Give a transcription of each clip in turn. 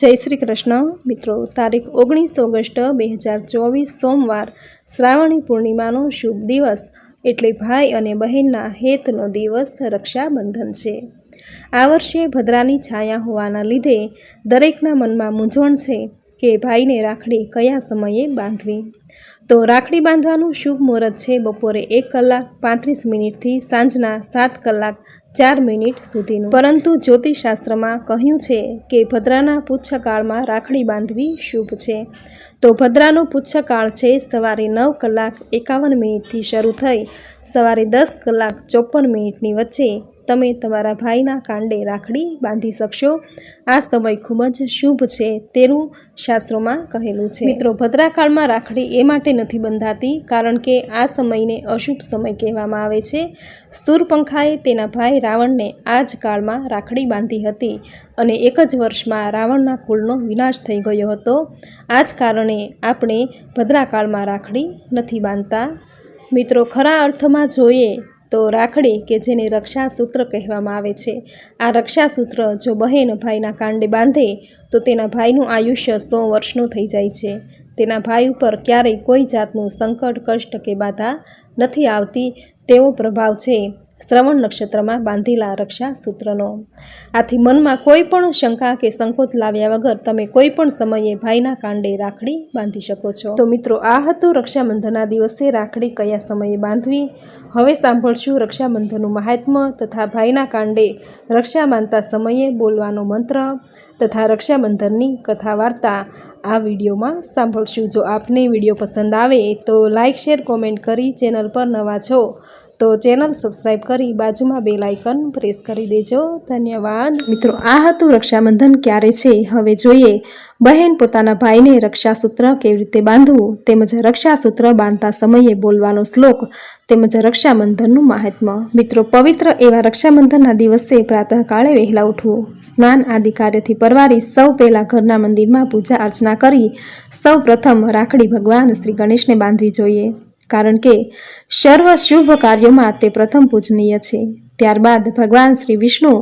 જય શ્રી કૃષ્ણ. મિત્રો, તારીખ ઓગણીસ ઓગસ્ટ બે હજાર ચોવીસ સોમવાર શ્રાવણી પૂર્ણિમાનો શુભ દિવસ એટલે ભાઈ અને બહેનના હેતનો દિવસ રક્ષાબંધન છે. આ વર્ષે ભદ્રાની છાયા હોવાના લીધે દરેકના મનમાં મૂંઝવણ છે કે ભાઈને રાખડી કયા સમયે બાંધવી? તો રાખડી બાંધવાનું શુભ મુહૂર્ત છે બપોરે એક કલાક, પાંત્રીસ મિનિટથી સાંજના સાત કલાક, ચાર મિનિટ સુધીનું. પરંતુ જ્યોતિષશાસ્ત્રમાં કહ્યું છે કે ભદ્રાના પુચ્છકાળમાં રાખડી બાંધવી શુભ છે. તો ભદ્રાનો પુચ્છકાળ છે સવારે નવ કલાક એકાવન મિનિટથી શરૂ થઈ સવારે દસ કલાક ચોપન મિનિટની વચ્ચે. તમે તમારા ભાઈના કાંડે રાખડી બાંધી શકશો. આ સમય ખૂબ જ શુભ છે તેનું શાસ્ત્રોમાં કહેલું છે. મિત્રો, ભદ્રાકાળમાં રાખડી એ માટે નથી બંધાતી કારણ કે આ સમયને અશુભ સમય કહેવામાં આવે છે. સૂરપંખાએ તેના ભાઈ રાવણને આ જ કાળમાં રાખડી બાંધી હતી અને એક જ વર્ષમાં રાવણના કુળનો વિનાશ થઈ ગયો હતો. આ જ કારણે આપણે ભદ્રાકાળમાં રાખડી નથી બાંધતા. મિત્રો, ખરા અર્થમાં જોઈએ તો રાખડી કે જેને રક્ષાસૂત્ર કહેવામાં આવે છે. આ રક્ષાસૂત્ર જો બહેન ભાઈના કાંડે બાંધે, તો તેના ભાઈનું આયુષ્ય સો વર્ષનું થઈ જાય છે. તેના ભાઈ ઉપર ક્યારેય કોઈ જાતનું સંકટ, કષ્ટ કે બાધા નથી આવતી. તેવો પ્રભાવ છે. શ્રવણ નક્ષત્રમાં બાંધેલા રક્ષા સૂત્રનો. આથી મનમાં કોઈ પણ શંકા કે સંકોચ લાવ્યા વગર તમે કોઈ પણ સમયે ભાઈના કાંડે રાખડી બાંધી શકો છો. તો મિત્રો, આ હતું રક્ષાબંધનના દિવસે રાખડી કયા સમયે બાંધવી? હવે સાંભળશું રક્ષાબંધનનું મહાત્મ્ય તથા ભાઈના કાંડે રક્ષા બાંધતા સમયે બોલવાનો મંત્ર તથા રક્ષાબંધનની કથા વાર્તા આ વિડીયોમાં સાંભળશું. જો આપને વીડિયો પસંદ આવે તો લાઇક શેર, કોમેન્ટ કરી ચેનલ પર નવા છો તો ચેનલ સબસ્ક્રાઈબ કરી બાજુમાં બે લાઇકન પ્રેસ કરી દેજો. ધન્યવાદ. મિત્રો, આ હતું રક્ષાબંધન ક્યારે છે? હવે જોઈએ. બહેન પોતાના ભાઈને રક્ષાસૂત્ર કેવી રીતે બાંધવું? તેમજ રક્ષાસૂત્ર બાંધતા સમયે બોલવાનો શ્લોક તેમજ રક્ષાબંધનનું મહાત્મ્ય મિત્રો, પવિત્ર એવા રક્ષાબંધનના દિવસે પ્રાતઃકાળે વહેલા ઉઠવું. સ્નાન આદિ કાર્યથી પરવારી સૌ પહેલાં ઘરના મંદિરમાં પૂજા અર્ચના કરી સૌ પ્રથમ રાખડી ભગવાન શ્રી ગણેશને બાંધવી જોઈએ. કારણ કે સર્વ શુભ કાર્યોમાં તે પ્રથમ પૂજનીય છે. ત્યારબાદ ભગવાન શ્રી વિષ્ણુ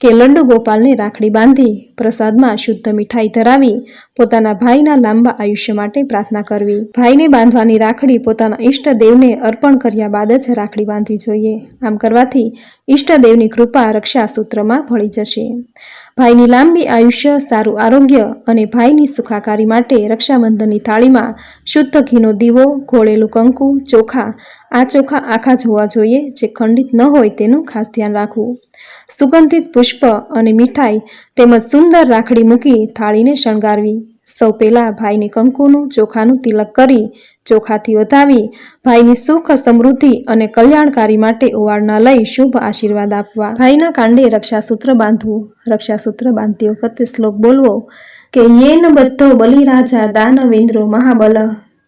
કે લંડુગોપાલને રાખડી બાંધી પ્રસાદમાં શુદ્ધ મીઠાઈ ધરાવી પોતાના ભાઈના લાંબા આયુષ્ય માટે પ્રાર્થના કરવી. ભાઈને બાંધવાની રાખડી પોતાના ઈષ્ટદેવને અર્પણ કર્યા બાદ જ રાખડી બાંધવી જોઈએ. આમ કરવાથી ઈષ્ટદેવની કૃપા રક્ષા સૂત્રમાં ભળી જશે. ભાઈની લાંબી આયુષ્ય, સારું આરોગ્ય અને ભાઈની સુખાકારી માટે રક્ષાબંધનની થાળીમાં શુદ્ધ ઘીનો દીવો, ઘોળેલું કંકુ, ચોખા, આ ચોખા આખા જ હોવા જોઈએ જે ખંડિત ન હોય તેનું ખાસ ધ્યાન રાખવું. સુગંધિત પુષ્પ અને મીઠાઈ તેમજ સુંદર રાખડી મૂકી થાળીને શણગારવી. સૌ પહેલા ભાઈને કંકુનું, ચોખાનું તિલક કરી ચોખાથી વધાવી, ભાઈની સુખ, સમૃદ્ધિ અને કલ્યાણકારી માટે ઓવાળના લઈ શુભ આશીર્વાદ આપવા. ભાઈના કાંડે રક્ષાસૂત્ર બાંધવું. રક્ષાસૂત્ર બાંધતી વખતે શ્લોક બોલવો કે, યેન બધો બલિરાજા દાનવેન્દ્રો મહાબલ,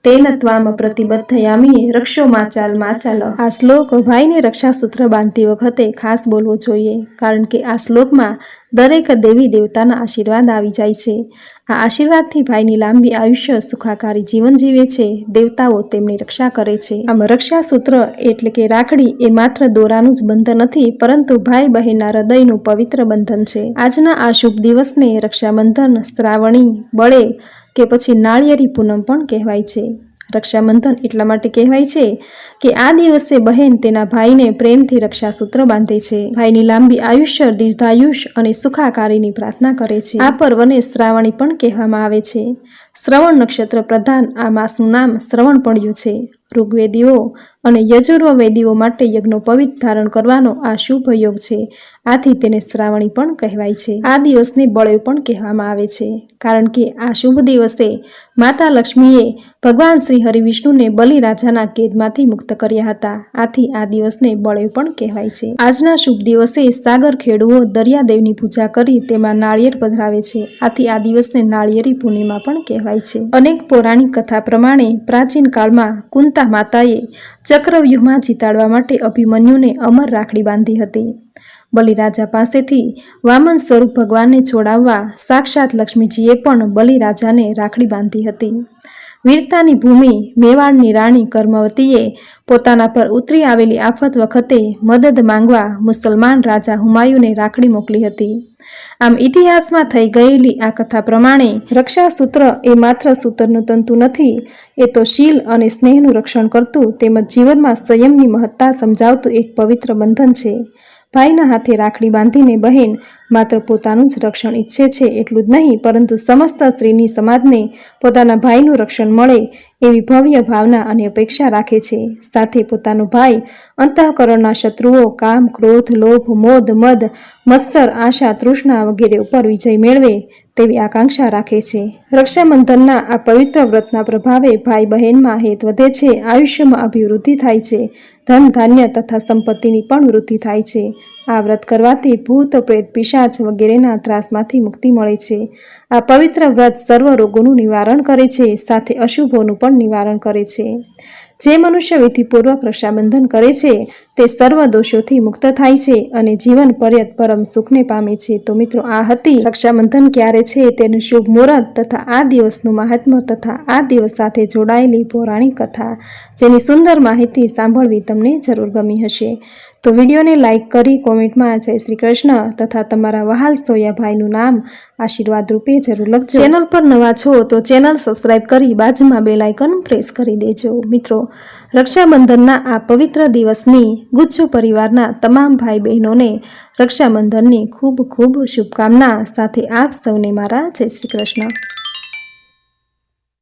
તેન ત્વામ પ્રતિબદ્ધયામી રક્ષો માચાલ માચાલ. આ શ્લોક ભાઈને રક્ષાસૂત્ર બાંધતી વખતે ખાસ બોલવો જોઈએ, કારણ કે આ શ્લોકમાં દરેક દેવી દેવતાના આશીર્વાદ આવી જાય છે. આ આશીર્વાદથી ભાઈની લાંબી આયુષ્ય સુખાકારી જીવન જીવે છે. દેવતાઓ તેમની રક્ષા કરે છે. આમ રક્ષાસૂત્ર એટલે કે રાખડી એ માત્ર દોરાનું જ બંધન નથી, પરંતુ ભાઈ બહેનના હૃદયનું પવિત્ર બંધન છે. આજના આ શુભ દિવસને રક્ષાબંધન, શ્રાવણી, બળે કે પછી નાળિયેરી પૂનમ પણ કહેવાય છે. રક્ષાબંધન એટલા માટે કહેવાય છે કે આ દિવસે બહેન તેના ભાઈને પ્રેમથી રક્ષાસૂત્ર બાંધે છે. ભાઈની લાંબી આયુષ્ય દીર્ઘાયુષ અને સુખાકારીની પ્રાર્થના કરે છે. આ પર્વને શ્રાવણી પણ કહેવામાં આવે છે. શ્રવણ નક્ષત્ર પ્રધાન આ માસનું નામ શ્રવણ પડ્યું છે. ઋગ્વેદીઓ અને યજુર્વેદીઓ માટે યજ્ઞો પવિત્ર ધારણ કરવાનો આ શુભ યોગ છે. આથી તેને શ્રાવણી પણ કહેવાય છે. આ દિવસને બળેવ પણ કહેવામાં આવે છે. કારણ કે આ શુભ દિવસે માતા લક્ષ્મીએ ભગવાન શ્રી હરિવિષ્ણુને બલિ રાજાના કેદમાંથી મુક્ત કર્યા હતા. આથી આ દિવસને બળેવ પણ કહેવાય છે. આજના શુભ દિવસે સાગર ખેડૂઓ દરિયાદેવની પૂજા કરી તેમાં નાળિયેર પધરાવે છે. આથી આ દિવસને નાળિયેરી પૂર્ણિમા પણ કહેવાય છે. અનેક પૌરાણિક કથા પ્રમાણે પ્રાચીન કાળમાં કુંતા માતાએ ચક્રવ્યૂહમાં જીતાડવા માટે અભિમન્યુને અમર રાખડી બાંધી હતી. બલિરાજા પાસેથી વામન સ્વરૂપ ભગવાનને છોડાવવા સાક્ષાત લક્ષ્મીજીએ પણ બલિરાજાને રાખડી બાંધી હતી. વીરતાની ભૂમિ મેવાડની રાણી કર્મવતીએ પોતાના પર ઉતરી આવેલી આફત વખતે મદદ માંગવા મુસલમાન રાજા હુમાયુને રાખડી મોકલી હતી. આમ ઇતિહાસમાં થઈ ગયેલી આ કથા પ્રમાણે રક્ષાસૂત્ર એ માત્ર સૂતરનું તંતુ નથી, એ તો શીલ અને સ્નેહનું રક્ષણ કરતું તેમજ જીવનમાં સંયમની મહત્તા સમજાવતું એક પવિત્ર બંધન છે. ભાઈના હાથે રાખડી બાંધીને બહેન માત્ર પોતાનું જ રક્ષણ ઈચ્છે છે એટલું જ નહીં, પરંતુ સમસ્ત સ્ત્રીની સમાજને પોતાના ભાઈનું રક્ષણ મળે એવી ભવ્ય ભાવના અને અપેક્ષા રાખે છે. સાથે પોતાનો ભાઈ, અંતઃકરણના શત્રુઓ, કામ, ક્રોધ, લોભ, મોદ, મદ, મત્સર, આશા, તૃષ્ણા વગેરે ઉપર વિજય મેળવે. તેવી આકાંક્ષા રાખે છે. રક્ષાબંધનના આ પવિત્ર વ્રતના પ્રભાવે ભાઈ બહેનમાં હેત વધે છે. આયુષ્યમાં અભિવૃદ્ધિ થાય છે. ધન, ધાન્ય તથા સંપત્તિની પણ વૃદ્ધિ થાય છે. આ વ્રત કરવાથી ભૂત, પ્રેત, પિશાચ વગેરેના ત્રાસમાંથી મુક્તિ મળે છે. આ પવિત્ર વ્રત સર્વ રોગોનું નિવારણ કરે છે, સાથે અશુભોનું પણ નિવારણ કરે છે. જે મનુષ્ય વિધિપૂર્વક રક્ષાબંધન કરે છે તે સર્વ દોષોથી મુક્ત થાય છે અને જીવન પર્યત પરમ સુખને પામે છે. તો મિત્રો, આ હતી રક્ષાબંધન ક્યારે છે તેનું શુભ મુહૂર્ત તથા આ દિવસનું મહાત્મ્ય તથા આ દિવસ સાથે જોડાયેલી પૌરાણિક કથા. જેની સુંદર માહિતી સાંભળવી તમને જરૂર ગમી હશે. તો વિડીયોને લાઇક કરી કોમેન્ટમાં જય શ્રી કૃષ્ણ તથા તમારા વહાલ સોયાભાઈનું નામ આશીર્વાદ રૂપે જરૂર લખજો. ચેનલ પર નવા છો તો ચેનલ સબસ્ક્રાઇબ કરી બાજુમાં બેલ આઇકન પ્રેસ કરી દેજો. મિત્રો રક્ષાબંધનના આ પવિત્ર દિવસની ગુજ્જુ પરિવારના તમામ ભાઈ બહેનોને રક્ષાબંધનની ખૂબ ખૂબ શુભકામના સાથે આપ સૌને મારા જય શ્રી કૃષ્ણ.